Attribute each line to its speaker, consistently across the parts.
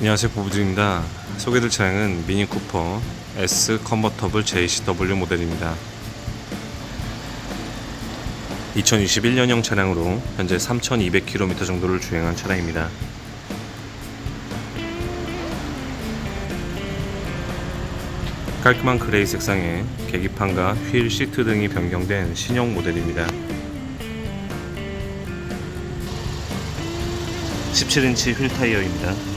Speaker 1: 안녕하세요 부부들입니다. 소개될 차량은 미니 쿠퍼 S 컨버터블 JCW 모델입니다. 2021년형 차량으로 현재 3200km 정도를 주행한 차량입니다. 깔끔한 그레이 색상에 계기판과 휠 시트 등이 변경된 신형 모델입니다. 17인치 휠 타이어입니다.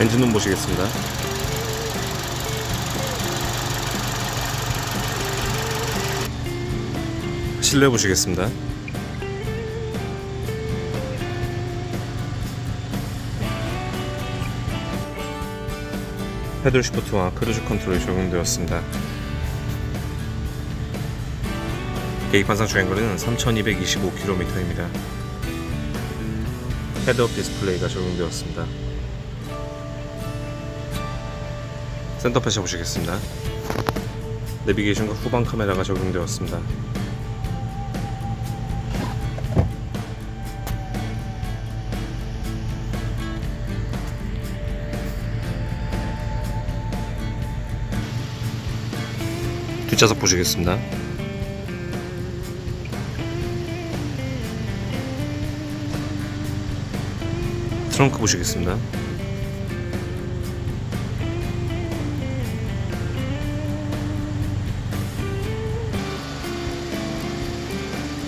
Speaker 1: 엔진룸 보시겠습니다. 실내 보시겠습니다. 패들 시프트와 크루즈 컨트롤이 적용되었습니다. 계기판상 주행거리는 3225km입니다. 헤드업 디스플레이가 적용되었습니다. 센터 패셔 보시겠습니다. 내비게이션과 후방 카메라가 적용되었습니다. 뒷좌석 보시겠습니다. 트렁크 보시겠습니다.